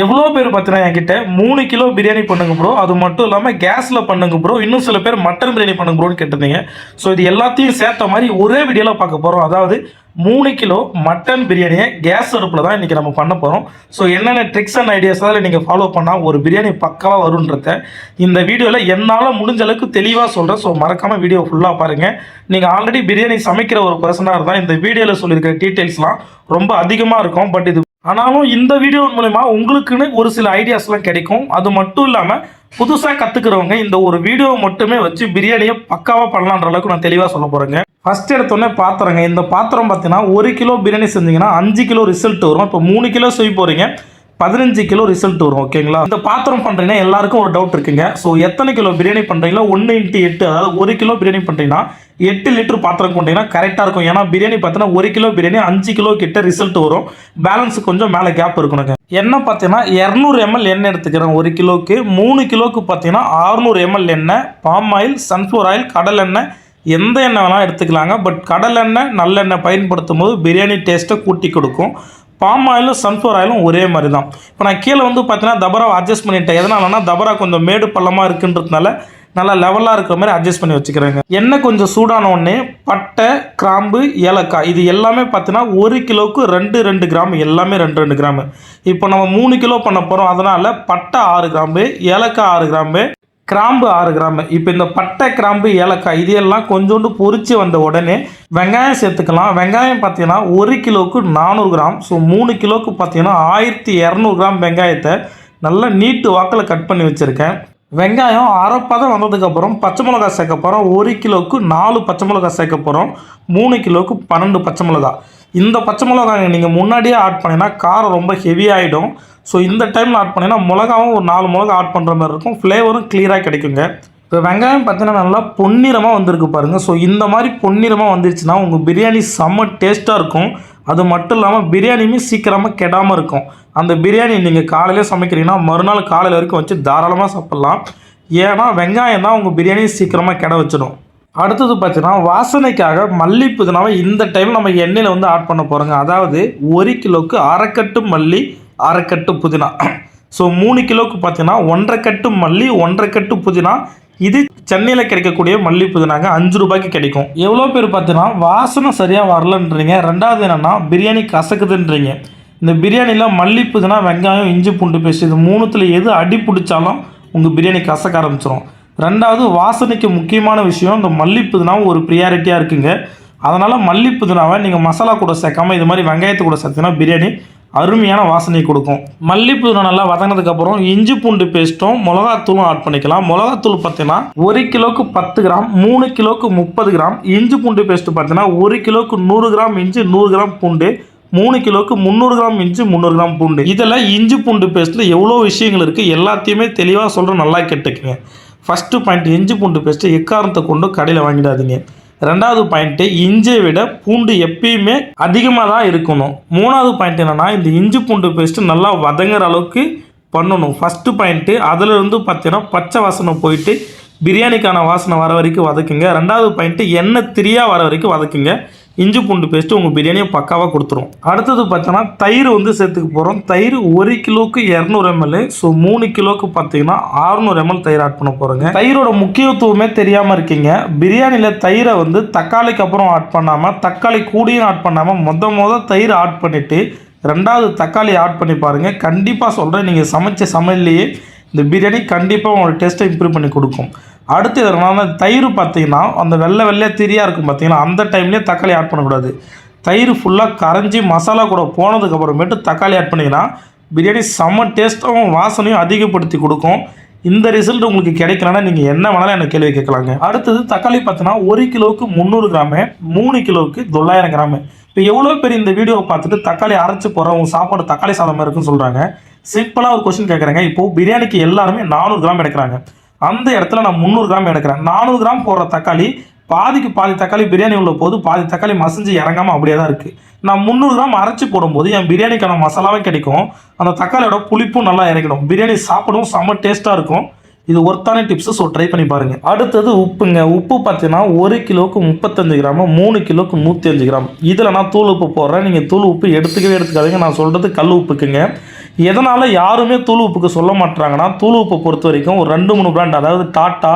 எவ்வளோ பேர் பார்த்தீங்கன்னா என்கிட்ட மூணு கிலோ பிரியாணி பண்ணுங்க ப்ரோ அது மட்டும் இல்லாமல் கேஸில் பண்ணுங்க ப்ரோ இன்னும் சில பேர் மட்டன் பிரியாணி பண்ணுங்க ப்ரோன்னு கேட்டிருந்தீங்க. ஸோ இது எல்லாத்தையும் சேர்த்த மாதிரி ஒரே வீடியோவில் பார்க்க போகிறோம் அதாவது மூணு கிலோ மட்டன் பிரியாணியை கேஸ் அடுப்பில் தான் இன்றைக்கி நம்ம பண்ண போகிறோம் ஸோ என்னென்ன ட்ரிக்ஸ் அண்ட் ஐடியாஸ் அதில் நீங்கள் ஃபாலோ பண்ணால் ஒரு பிரியாணி பக்காவாக வருன்றத இந்த வீடியோவில் என்னால் முடிஞ்ச அளவுக்கு தெளிவாக சொல்கிறேன் ஸோ மறக்காமல் வீடியோ ஃபுல்லாக பாருங்கள் நீங்கள் ஆல்ரெடி பிரியாணி சமைக்கிற ஒரு பர்சனாக இருந்தால் இந்த வீடியோவில் சொல்லியிருக்கிற டீட்டெயில்ஸ்லாம் ரொம்ப அதிகமாக இருக்கும். பட் இது ஆனாலும் இந்த வீடியோ மூலிமா உங்களுக்குன்னு ஒரு சில ஐடியாஸ்லாம் கிடைக்கும். அது மட்டும் இல்லாமல் புதுசாக கற்றுக்கிறவங்க இந்த ஒரு வீடியோ மட்டுமே வச்சு பிரியாணியை பக்காவாக பண்ணலான்ற அளவுக்கு நான் தெளிவாக சொல்ல போகிறேங்க ஃபஸ்ட் எடுத்தோடனே பாத்திரங்க. இந்த பாத்திரம் பார்த்தீங்கன்னா ஒரு கிலோ பிரியாணி செஞ்சீங்கன்னா அஞ்சு கிலோ ரிசல்ட் வரும். இப்போ மூணு கிலோ செய்ய போகிறீங்க பதினஞ்சு கிலோ ரிசல்ட் வரும் ஓகேங்களா இந்த பாத்திரம் பண்ணுறீங்கன்னா எல்லாருக்கும் ஒரு டவுட் இருக்குங்க. ஸோ எத்தனை கிலோ பிரியாணி பண்ணுறீங்களா ஒன்று இன்ட்டு எட்டு அதாவது ஒரு கிலோ பிரியாணி பண்ணுறீங்கன்னா எட்டு லிட்டர் பாத்திரம் கொண்டீங்கன்னா கரெக்டாக இருக்கும். ஏன்னா பிரியாணி பார்த்தீங்கன்னா ஒரு கிலோ பிரியாணி அஞ்சு கிலோ கிட்ட ரிசல்ட் வரும். பேலன்ஸ் கொஞ்சம் மேலே கேப் இருக்கணுங்க. எண்ணெய் பார்த்தீங்கன்னா இரநூறு எம்எல் எண்ணெய் எடுத்துக்கிறேன். ஒரு கிலோக்கு மூணு கிலோக்கு பார்த்தீங்கன்னா 600 எம்எல் எண்ணெய் பாம் ஆயில் சன்ஃப்ளவர் ஆயில் கடல் எண்ணெய் எந்த எண்ணெய் வேணால் எடுத்துக்கலாங்க. பட் கடல் எண்ணெய் நல்லெண்ணெய் பயன்படுத்தும் போது பிரியாணி டேஸ்ட்டை கூட்டி கொடுக்கும். பாம் ஆயிலும் சன்ஃப்ளவர் ஆயிலும் ஒரே மாதிரி தான் இப்போ நான் கீழே வந்து பார்த்தீங்கன்னா தபராவை அட்ஜஸ்ட் பண்ணிட்டேன். எதனாலனா தபரா கொஞ்சம் மேடு பள்ளமாக இருக்குன்றதுனால நல்லா லெவலாக இருக்கிற மாதிரி அட்ஜஸ்ட் பண்ணி வச்சுக்கிறேங்க. எண்ணெய் கொஞ்சம் சூடான உடனே பட்டை கிராம்பு ஏலக்காய் இது எல்லாமே பார்த்தீங்கன்னா ஒரு கிலோவுக்கு ரெண்டு ரெண்டு கிராம் எல்லாமே ரெண்டு ரெண்டு கிராம். இப்போ நம்ம மூணு கிலோ பண்ண போகிறோம் அதனால் பட்டை ஆறு கிராம்பு ஏலக்காய் ஆறு கிராம்பு கிராம்பு ஆறு கிராம். இப்போ இந்த பட்டை கிராம்பு ஏலக்காய் இது எல்லாம் கொஞ்சோண்டு பொறிச்சு வந்த உடனே வெங்காயம் சேர்த்துக்கலாம். வெங்காயம் பார்த்தீங்கன்னா ஒரு கிலோவுக்கு நானூறு கிராம். ஸோ மூணு கிலோவுக்கு பார்த்தீங்கன்னா ஆயிரத்தி இரநூறு கிராம் வெங்காயத்தை நல்லா நீட்டு வாக்கில் கட் பண்ணி வச்சுருக்கேன். வெங்காயம் அரைப்பதம் வந்ததுக்கப்புறம் பச்சை மிளகா சேர்க்க போகிறோம் ஒரு கிலோவுக்கு நாலு பச்சை மிளகா சேர்க்க போகிறோம் மூணு கிலோவுக்கு பன்னெண்டு பச்சை மிளகா. இந்த பச்சை மிளகாய் நீங்கள் முன்னாடியே ஆட் பண்ணினா காரம் ரொம்ப ஹெவி ஆகிடும் ஸோ இந்த டைமில் ஆட் பண்ணினா மிளகாவும் ஒரு நாலு மிளகா ஆட் பண்ணுற மாதிரி இருக்கும். ஃப்ளேவரும் கிளியராக கிடைக்குங்க. இப்போ வெங்காயம் பார்த்தீங்கன்னா நல்லா பொன்னிறமாக வந்திருக்கு பாருங்கள் ஸோ இந்த மாதிரி பொன்னிறமாக வந்துருச்சுன்னா உங்கள் பிரியாணி செம்ம டேஸ்ட்டாக இருக்கும். அது மட்டும் இல்லாமல் பிரியாணியுமே சீக்கிரமாக கெடாமல் இருக்கும். அந்த பிரியாணி நீங்கள் காலையிலே சமைக்கிறீங்கன்னா மறுநாள் காலையில் வரைக்கும் வச்சு தாராளமாக சாப்பிட்லாம். ஏன்னா வெங்காயம் தான் உங்கள் பிரியாணி சீக்கிரமாக கெட வச்சிடும். அடுத்தது பார்த்தீங்கன்னா வாசனைக்காக மல்லி புதினாவை இந்த டைமில் நம்ம எண்ணெயில் வந்து ஆட் பண்ண போகிறோங்க அதாவது ஒரு கிலோவுக்கு அரைக்கட்டு மல்லி அரைக்கட்டு புதினா. ஸோ மூணு கிலோவுக்கு பார்த்தீங்கன்னா ஒன்றரை கட்டு மல்லி ஒன்றரை கட்டு புதினா. இது சென்னையில் கிடைக்கக்கூடிய மல்லி புதினாங்க. அஞ்சு ரூபாய்க்கு கிடைக்கும். எவ்வளோ பேர் பார்த்தீங்கன்னா வாசனை சரியாக வரலன்றீங்க. ரெண்டாவது என்னென்னா பிரியாணி கசக்குதுன்றீங்க. இந்த பிரியாணியில் மல்லி புதினா வெங்காயம் இஞ்சி பூண்டு பேஸ்ட் இது மூணுத்தில் எது அடி பிடிச்சாலும் உங்கள் பிரியாணி கசக்க ஆரம்பிச்சிடும் ரெண்டாவது வாசனைக்கு முக்கியமான விஷயம் இந்த மல்லி புதினாவும் ஒரு ப்ரியாரிட்டியாக இருக்குங்க. அதனால் மல்லி புதினாவை நீங்கள் மசாலா கூட சேர்க்காம இது மாதிரி வெங்காயத்தை கூட சேர்த்தீங்கன்னா பிரியாணி அருமையான வாசனை கொடுக்கும். மல்லி நல்லா வதங்கினதுக்கப்புறம் இஞ்சி பூண்டு பேஸ்ட்டும் மிளகாத்தூளும் ஆட் பண்ணிக்கலாம். மிளகாத்தூள் பார்த்தீங்கன்னா ஒரு கிலோவுக்கு பத்து கிராம் மூணு கிலோவுக்கு முப்பது கிராம். இஞ்சி பூண்டு பேஸ்ட் பார்த்தீங்கன்னா ஒரு கிலோவுக்கு நூறு கிராம் இஞ்சி நூறு கிராம் பூண்டு. மூணு கிலோவுக்கு முந்நூறு கிராம் இஞ்சி முந்நூறு கிராம் பூண்டு. இதில் இஞ்சி பூண்டு பேஸ்ட்டில் எவ்வளோ விஷயங்கள் இருக்குது எல்லாத்தையுமே தெளிவாக சொல்கிறேன் நல்லா கேட்டுக்குங்க. ஃபஸ்ட்டு பாயிண்ட் இஞ்சி பூண்டு பேஸ்ட்டு எக்காரணத்தை கொண்டு கடையில் வாங்கிடாதீங்க. ரெண்டாவது பாயிண்ட்டு இஞ்சியை விட பூண்டு எப்பயுமே அதிகமாக தான் இருக்கணும். மூணாவது பாயிண்ட் என்னென்னா இந்த இஞ்சி பூண்டு பேஸ்ட்டு நல்லா வதங்குற அளவுக்கு பண்ணணும். ஃபஸ்ட்டு பாயிண்ட்டு அதிலிருந்து பார்த்தீங்கன்னா பச்சை வாசனை போயிட்டு பிரியாணிக்கான வாசனை வர வரைக்கும் வதக்குங்க. ரெண்டாவது பாயிண்ட்டு எண்ணெய் திரியாக வர வரைக்கும் வதக்குங்க. இஞ்சி பூண்டு பேஸ்ட்டு உங்கள் பிரியாணியை பக்காவாக கொடுத்துரும். அடுத்தது பார்த்தோன்னா தயிர் வந்து சேர்த்துக்க போகிறோம் தயிர் ஒரு கிலோவுக்கு இரநூறு எம்எல் ஸோ மூணு கிலோவுக்கு பார்த்தீங்கன்னா 600 எம்எல் தயிர் ஆட் பண்ண போகிறோங்க தயிரோட முக்கியத்துவமே தெரியாமல் இருக்கீங்க. பிரியாணியில் தயிரை வந்து தக்காளிக்கு அப்புறம் ஆட் பண்ணாமல் தக்காளி கூடியும் ஆட் பண்ணாமல் மொத மொதல் தயிர் ஆட் பண்ணிவிட்டு ரெண்டாவது தக்காளி ஆட் பண்ணி பாருங்கள் கண்டிப்பாக சொல்கிறேன் நீங்கள் சமைச்ச சமையல்லையே இந்த பிரியாணி கண்டிப்பாக உங்களோட டேஸ்ட்டை இம்ப்ரூவ் பண்ணி கொடுக்கும். அடுத்து எதனால தயிர் பார்த்தீங்கன்னா அந்த வெள்ளை வெள்ளையாக திரியாக இருக்கும் பார்த்தீங்கன்னா அந்த டைம்லேயே தக்காளி ஆட் பண்ணக்கூடாது. தயிர் ஃபுல்லாக கரைஞ்சி மசாலா கூட போனதுக்கப்புறமேட்டு தக்காளி ஆட் பண்ணிங்கன்னா பிரியாணி செம்ம டேஸ்ட்டாகவும் வாசனையும் அதிகப்படுத்தி கொடுக்கும். இந்த ரிசல்ட் உங்களுக்கு கிடைக்கலன்னா நீங்கள் என்ன வேணாலும் எனக்கு கேள்வி கேட்கலாங்க. அடுத்தது தக்காளி பார்த்தோன்னா ஒரு கிலோவுக்கு முந்நூறு கிராமு மூணு கிலோவுக்கு தொள்ளாயிரம் கிராமு. இப்போ எவ்வளோ பேர் இந்த வீடியோவை பார்த்துட்டு தக்காளி அரைச்சி போகிறோம் உங்கள் சாப்பாடு தக்காளி சாதமாக இருக்குன்னு சொல்கிறாங்க சிம்பிளாக ஒரு கொஸ்டின் கேட்குறாங்க. இப்போது பிரியாணிக்கு எல்லாருமே நானூறு கிராம் எடுக்கிறாங்க. அந்த இடத்துல நான் முந்நூறு கிராம் எடுக்கிறேன். நானூறு கிராம் போடுற தக்காளி பாதிக்கு பாதி தக்காளி பிரியாணி உள்ள போது பாதி தக்காளி மசிஞ்சு இறங்காமல் அப்படியே தான் இருக்குது நான் முந்நூறு கிராம் அரைச்சி போடும்போது என் பிரியாணிக்கான மசாலாவும் கிடைக்கும். அந்த தக்காளியோட புளிப்பும் நல்லா இறங்கிடும். பிரியாணி சாப்பிடவும் செம்ம டேஸ்ட்டாக இருக்கும். இது ஒர்த்தான டிப்ஸு ஸோ ட்ரை பண்ணி பாருங்கள் அடுத்தது உப்புங்க. உப்பு பார்த்தீங்கன்னா ஒரு கிலோவுக்கு முப்பத்தஞ்சு கிராம் மூணு கிலோவுக்கு நூற்றி அஞ்சு கிராம். இதில் நான் தூள் உப்பு போடுறேன். நீங்கள் தூள் உப்பு எடுத்துக்கவே எடுத்துக்காதீங்க. நான் சொல்கிறது கல் உப்புக்குங்க. எதனால் யாருமே தூள் உப்புக்கு சொல்ல மாட்டாங்கன்னா தூள் உப்பை பொறுத்த வரைக்கும் ஒரு ரெண்டு மூணு பிராண்ட் அதாவது டாட்டா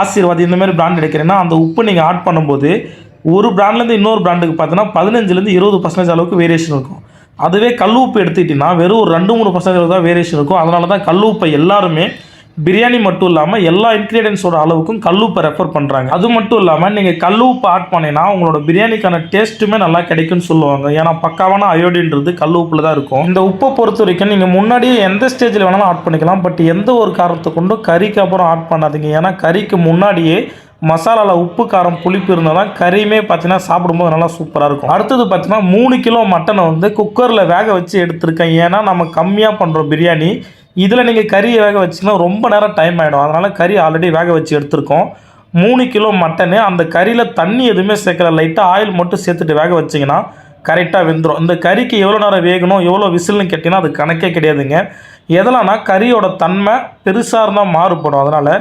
ஆசீர்வாத் இந்தமாதிரி பிராண்ட் எடுக்கிறீங்கன்னா அந்த உப்பு நீங்கள் ஆட் பண்ணும்போது ஒரு பிராண்ட்லேருந்து இன்னொரு பிராண்டுக்கு பார்த்தீங்கன்னா பதினஞ்சுலேருந்து இருபது பர்சன்டேஜ் அளவுக்கு வேரியேஷன் இருக்கும். அதுவே கல் உப்பு எடுத்துக்கிட்டிங்கன்னா வெறும் ஒரு ரெண்டு மூணு பர்சன்டேஜ் தான் வேரியேஷன் இருக்கும். அதனால தான் கல் உப்பை எல்லாருமே பிரியாணி மட்டும் இல்லாமல் எல்லா இன்க்ரீடியன்ஸோட அளவுக்கும் கல்லுப்பை ரெஃபர் பண்ணுறாங்க அது மட்டும் இல்லாமல் நீங்கள் கல்லுப்பு ஆட் பண்ணினா உங்களோட பிரியாணிக்கான டேஸ்ட்டுமே நல்லா கிடைக்கும்னு சொல்லுவாங்க. ஏன்னா பக்காவான அயோடின்றது கல் உப்பில் தான் இருக்கும். இந்த உப்பை பொறுத்த வரைக்கும் நீங்கள் முன்னாடியே எந்த ஸ்டேஜில் வேணாலும் ஆட் பண்ணிக்கலாம். பட் எந்த ஒரு காரணத்தை கொண்டும் கறிக்கு அப்புறம் ஆட் பண்ணாதீங்க. ஏன்னா கறிக்கு முன்னாடியே மசாலாவில் உப்பு காரம் புளிப்பு இருந்தால் தான் கறியுமே பார்த்தீங்கன்னா சாப்பிடும்போது நல்லா சூப்பராக இருக்கும். அடுத்தது பார்த்தீங்கன்னா மூணு கிலோ மட்டனை வந்து குக்கரில் வேக வச்சு எடுத்திருக்கேன். ஏன்னா நம்ம கம்மியாக பண்ணுறோம் பிரியாணி இதில் நீங்கள் கறியை வேக வச்சிங்கன்னா ரொம்ப நேரம் டைம் ஆகிடும் அதனால் கறி ஆல்ரெடி வேக வச்சு எடுத்திருக்கோம். மூணு கிலோ மட்டனு அந்த கறியில் தண்ணி எதுவுமே சேர்க்கல. லைட்டாக ஆயில் மட்டும் சேர்த்துட்டு வேக வச்சிங்கன்னா கரெக்டாக வெந்துடும் இந்த கறிக்கு எவ்வளோ நேரம் வேகணும் எவ்வளோ விசில்னு கேட்டிங்கன்னா அது கணக்கே கிடையாதுங்க. எதலாம்னா கறியோட தன்மை பெருசாக இருந்தால் மாறுபடும். அதனால்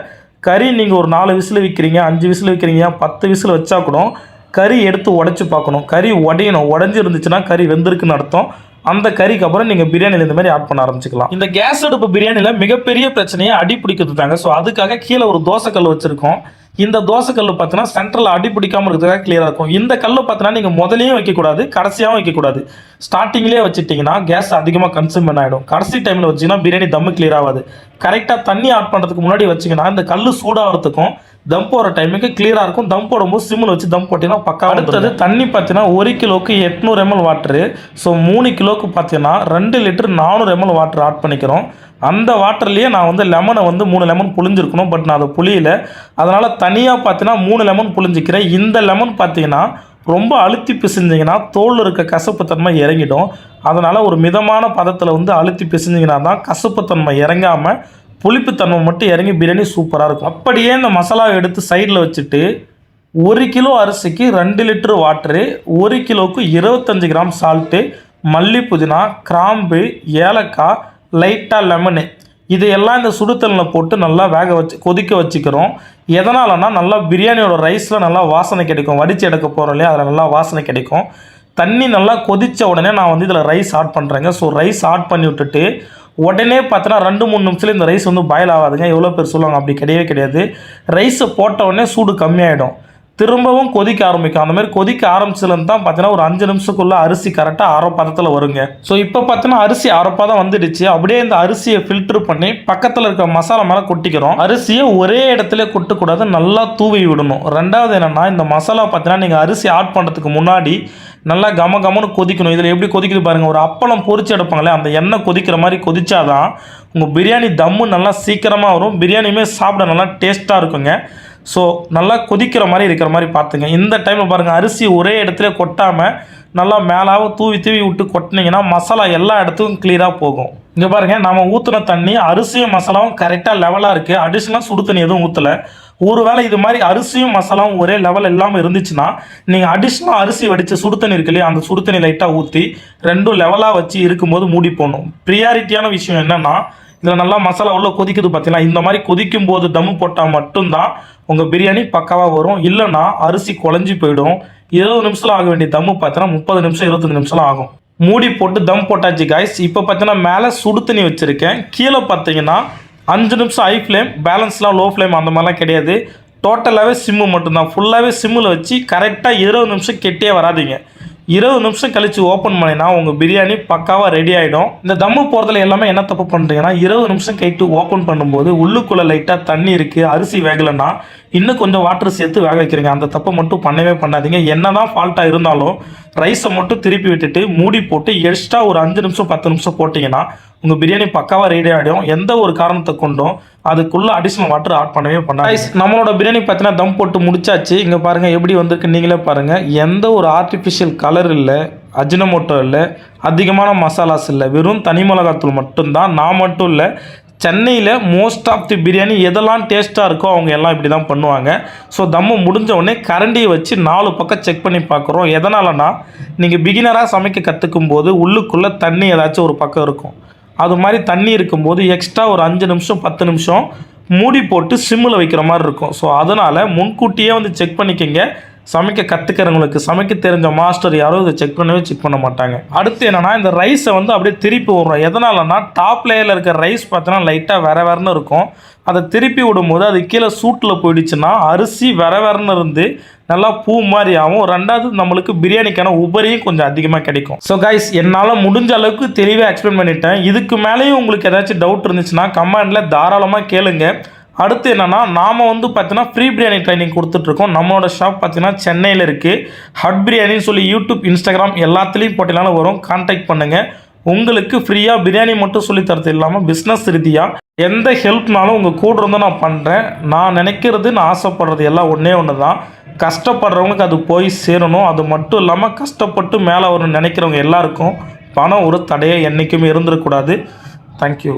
கறி நீங்கள் ஒரு நாலு விசில் விற்கிறீங்க அஞ்சு விசில் விற்கிறீங்க பத்து விசில் வச்சா கூட கறி எடுத்து உடச்சி பார்க்கணும். கறி உடையணும். உடஞ்சி இருந்துச்சுன்னா கறி வெந்திருக்குன்னு அர்த்தம். அந்த கறிக்கு அப்புறம் நீங்கள் பிரியாணியில் இந்த மாதிரி ஆட் பண்ண ஆரம்பிச்சுக்கலாம். இந்த கேஸ் அடுப்பு பிரியாணியில் மிகப்பெரிய பிரச்சனையை அடி பிடிக்கிறது தாங்க. ஸோ அதுக்காக கீழே ஒரு தோசைக்கல் வச்சுருக்கோம். இந்த தோசைக்கல் பார்த்தீங்கன்னா சென்டரில் அடி பிடிக்காம இருக்கிறதுக்காக கிளியராக இருக்கும். இந்த கல் பார்த்தீங்கன்னா நீங்கள் முதலையும் வைக்கக்கூடாது கடைசியாகவும் வைக்கக்கூடாது. ஸ்டார்டிங்லேயே வச்சுட்டிங்கன்னா கேஸ் அதிகமாக கன்சியூம் ஆகிடும் கடைசி டைமில் வச்சிங்கன்னா பிரியாணி தம்மு கிளியர் ஆகாது. கரெக்டாக தண்ணி ஆட் பண்ணுறதுக்கு முன்னாடி வச்சிங்கன்னா இந்த கல் சூடாகிறதுக்கும் தம் போடுற டைமுக்கு கிளியராக இருக்கும். தம் போடும்போது சிம்மில் வச்சு தம் போட்டிங்கன்னா பக்கா அடுத்தது தண்ணி பார்த்தீங்கன்னா ஒரு கிலோக்கு எட்நூறு எம்எல் வாட்டரு ஸோ மூணு கிலோக்கு பார்த்தீங்கன்னா ரெண்டு லிட்டர் நானூறு எம்எல் வாட்டர் ஆட் பண்ணிக்கிறோம். அந்த வாட்டர்லேயே நான் வந்து லெமனை வந்து மூணு லெமன் புளிஞ்சிருக்கணும் பட் நான் அதை புளியல அதனால் தனியாக பார்த்தீங்கன்னா மூணு லெமன் புளிஞ்சிக்கிறேன் இந்த லெமன் பார்த்தீங்கன்னா ரொம்ப அழுத்தி பிசைஞ்சிங்கன்னா தோல் இருக்க கசப்புத்தன்மை இறங்கிடும். அதனால் ஒரு மிதமான பதத்தில் வந்து அழுத்தி பிசைஞ்சிங்கன்னா தான் கசப்புத்தன்மை இறங்காமல் புளிப்புத்தன்மை மட்டும் இறங்கி பிரியாணி சூப்பராக இருக்கும். அப்படியே இந்த மசாலாவை எடுத்து சைடில் வச்சுட்டு ஒரு கிலோ அரிசிக்கு ரெண்டு லிட்டரு வாட்டரு ஒரு கிலோவுக்கு இருபத்தஞ்சு கிராம் சால்ட்டு மல்லி புதினா கிராம்பு ஏலக்காய் லைட்டாக லெமனு இது எல்லாம் இந்த சுடுதண்ணில் போட்டு நல்லா வேக வச்சு கொதிக்க வச்சுக்கிறோம். எதனாலனா நல்லா பிரியாணியோட ரைஸில் நல்லா வாசனை கிடைக்கும். வடித்து எடுக்க போகிறோம் இல்லையா? அதில் நல்லா வாசனை கிடைக்கும். தண்ணி நல்லா கொதித்த உடனே நான் வந்து இதில் ரைஸ் ஆட் பண்ணுறேங்க ஸோ ரைஸ் ஆட் பண்ணி விட்டுட்டு உடனே பார்த்தோன்னா ரெண்டு மூணு நிமிஷத்தில் இந்த ரைஸ் வந்து பாயில் ஆகாதுங்க. எவ்வளோ பேர் சொல்லுவாங்க அப்படி கிடையவே கிடையாது. ரைஸை போட்ட உடனே சூடு கம்மியாயிடும். திரும்பவும் கொதிக்க ஆரம்பிக்கும். அந்த மாதிரி கொதிக்க ஆரம்பிச்சதுலேருந்து தான் பார்த்தீங்கன்னா ஒரு அஞ்சு நிமிஷத்துக்குள்ளே அரிசி கரெக்டாக அரைப்பதத்தில் வருங்க. ஸோ இப்போ பார்த்தீங்கன்னா அரிசி அரைப்பா தான் வந்துடுச்சு. அப்படியே இந்த அரிசியை ஃபில்டர் பண்ணி பக்கத்தில் இருக்க மசாலா மேலே கொட்டிக்கிறோம். அரிசியை ஒரே இடத்துல கொட்டக்கூடாது நல்லா தூவி விடணும். ரெண்டாவது என்னென்னா இந்த மசாலா பார்த்தீங்கன்னா நீங்கள் அரிசி ஆட் பண்ணுறதுக்கு முன்னாடி நல்லா கம கமனு கொதிக்கணும். இதில் எப்படி கொதிக்குது பாருங்கள் ஒரு அப்பளம் பொறிச்சு எடுப்பாங்களே அந்த எண்ணெய் கொதிக்கிற மாதிரி கொதிச்சாதான் உங்கள் பிரியாணி தம்மு நல்லா சீக்கிரமாக வரும். பிரியாணியுமே சாப்பிட நல்லா டேஸ்ட்டாக இருக்குங்க. ஸோ நல்லா கொதிக்கிற மாதிரி இருக்கிற மாதிரி பார்த்துங்க. இந்த டைமில் பாருங்கள் அரிசி ஒரே இடத்துல கொட்டாமல் நல்லா மேலாக தூவி தூவி விட்டு கொட்டினீங்கன்னா மசாலா எல்லா இடத்துக்கும் கிளியராக போகும். இங்கே பாருங்கள் நம்ம ஊற்றின தண்ணி அரிசியும் மசாலாவும் கரெக்டாக லெவலாக இருக்குது அடிஷ்னலாக சுடு தண்ணி எதுவும் ஊற்றலை ஒருவேளை இது மாதிரி அரிசியும் மசாலாவும் ஒரே லெவல் இல்லாமல் இருந்துச்சுன்னா நீங்கள் அடிஷ்னலாக அரிசி வடித்து சுடு தண்ணி இருக்கு இல்லையா அந்த சுடு தண்ணி லைட்டாக ஊற்றி ரெண்டும் லெவலாக வச்சு இருக்கும்போது மூடி போடணும். ப்ரியாரிட்டியான விஷயம் என்னென்னா இதில் நல்லா மசாலா உள்ளே கொதிக்குது பார்த்தீங்கன்னா இந்த மாதிரி கொதிக்கும் போது தம் போட்டால் மட்டும்தான் உங்கள் பிரியாணி பக்காவாக வரும். இல்லைன்னா அரிசி குழஞ்சி போயிடும். இருபது நிமிஷம் ஆக வேண்டிய தம்மு பார்த்தீங்கன்னா முப்பது நிமிஷம் இருபத்தஞ்சு நிமிஷம் ஆகும். மூடி போட்டு தம் போட்டாச்சு காய்ஸ் இப்போ பார்த்தீங்கன்னா மேலே சுடு தண்ணி வச்சுருக்கேன். கீழே பார்த்தீங்கன்னா அஞ்சு நிமிஷம் ஹை ஃப்ளேம் பேலன்ஸ்லாம் லோ ஃப்ளேம் அந்த மாதிரிலாம் கிடையாது. டோட்டலாகவே சிம்மு மட்டும்தான். ஃபுல்லாகவே சிம்மில் வச்சு கரெக்டாக இருபது நிமிஷம் கெட்டியே வராதீங்க. இருபது நிமிஷம் கழித்து ஓப்பன் பண்ணினா உங்கள் பிரியாணி பக்காவாக ரெடி ஆகிடும் இந்த தம்மு போகிறதுல எல்லாமே என்ன தப்பு பண்ணுறீங்கன்னா இருபது நிமிஷம் கழித்து ஓப்பன் பண்ணும்போது உள்ளுக்குள்ளே லைட்டாக தண்ணி இருக்குது அரிசி வேகலைன்னா இன்னும் கொஞ்சம் வாட்டர் சேர்த்து வேக வைக்கிறீங்க. அந்த தப்பை மட்டும் பண்ணவே பண்ணாதீங்க. என்ன தான் ஃபால்ட்டாக இருந்தாலும் ரைஸை மட்டும் திருப்பி விட்டுட்டு மூடி போட்டு எக்ஸ்ட்ரா ஒரு அஞ்சு நிமிஷம் பத்து நிமிஷம் போட்டிங்கன்னா உங்கள் பிரியாணி பக்காவாக ரெடி ஆகிடும் எந்த ஒரு காரணத்தை கொண்டும் அதுக்குள்ளே அடிஷ்னல் வாட்டர் ஆட் பண்ணவே பண்ணாங்க நம்மளோட பிரியாணி பார்த்தீங்கன்னா தம் போட்டு முடிச்சாச்சு. இங்கே பாருங்கள் எப்படி வந்திருக்கு நீங்களே பாருங்கள் எந்த ஒரு ஆர்டிஃபிஷியல் கலர் இல்லை அஜினமோட்டோ இல்லை அதிகமான மசாலாஸ் இல்லை வெறும் தனி மிளகாத்தூள் மட்டும்தான். நான் மட்டும் இல்லை சென்னையில் மோஸ்ட் ஆஃப் தி பிரியாணி எதெல்லாம் டேஸ்ட்டாக இருக்கோ அவங்க எல்லாம் இப்படி தான் பண்ணுவாங்க. ஸோ தம்மு முடிஞ்ச உடனே கரண்டியை வச்சு நாலு பக்கம் செக் பண்ணி பார்க்குறோம் எதனாலனா நீங்கள் பிகினராக சமைக்க கற்றுக்கும் போது உள்ளுக்குள்ளே தண்ணி ஏதாச்சும் ஒரு பக்கம் இருக்கும். அது மாதிரி தண்ணி இருக்கும்போது எக்ஸ்ட்ரா ஒரு அஞ்சு நிமிஷம் பத்து நிமிஷம் மூடி போட்டு சிம்மில் வைக்கிற மாதிரி இருக்கும். ஸோ அதனால் முன்கூட்டியே வந்து செக் பண்ணிக்கங்க. சமைக்க கற்றுக்கிறவங்களுக்கு சமைக்க தெரிஞ்ச மாஸ்டர் யாரும் இதை செக் பண்ணவே செக் பண்ண மாட்டாங்க. அடுத்து என்னன்னா இந்த ரைஸை வந்து அப்படியே திருப்பி விடுறோம். எதனாலன்னா டாப் லேயரில் இருக்கிற ரைஸ் பார்த்தோன்னா லைட்டாக வேற வேறன்னு இருக்கும். அதை திருப்பி விடும்போது அது கீழே சூட்டில் போயிடுச்சுன்னா அரிசி வேற வேறன்னு இருந்து நல்லா பூ மாதிரி ஆகும். ரெண்டாவது நம்மளுக்கு பிரியாணிக்கான உபரியும் கொஞ்சம் அதிகமாக கிடைக்கும். ஸோ கைஸ் என்னால் முடிஞ்ச அளவுக்கு தெளிவாக எக்ஸ்பிளைன் பண்ணிட்டேன். இதுக்கு மேலேயும் உங்களுக்கு ஏதாச்சும் டவுட் இருந்துச்சுன்னா கமெண்டில் தாராளமாக கேளுங்கள் அடுத்து என்னன்னா நாம் வந்து பார்த்தீங்கன்னா ஃப்ரீ பிரியாணி ட்ரைனிங் கொடுத்துட்ருக்கோம். நம்மளோட ஷாப் பார்த்தீங்கன்னா சென்னையில் இருக்குது ஹட் பிரியாணின்னு சொல்லி யூடியூப் இன்ஸ்டாகிராம் எல்லாத்துலேயும் போட்டினாலும் வரும். கான்டாக்ட் பண்ணுங்கள் உங்களுக்கு ஃப்ரீயாக பிரியாணி மட்டும் சொல்லி தரது இல்லாமல் பிஸ்னஸ் ரீதியாக எந்த ஹெல்ப்னாலும் உங்கள் கூட இருந்து நான் பண்ணுறேன் நான் நினைக்கிறது நான் ஆசைப்படுறது எல்லாம் ஒன்றே ஒன்று தான் கஷ்டப்படுறவங்களுக்கு அது போய் சேரணும். அது மட்டும் இல்லாமல் கஷ்டப்பட்டு மேலே வரணும்னு நினைக்கிறவங்க எல்லாருக்கும் பணம் ஒரு தடையை என்றைக்குமே இருந்துடக்கூடாது. தேங்க்யூ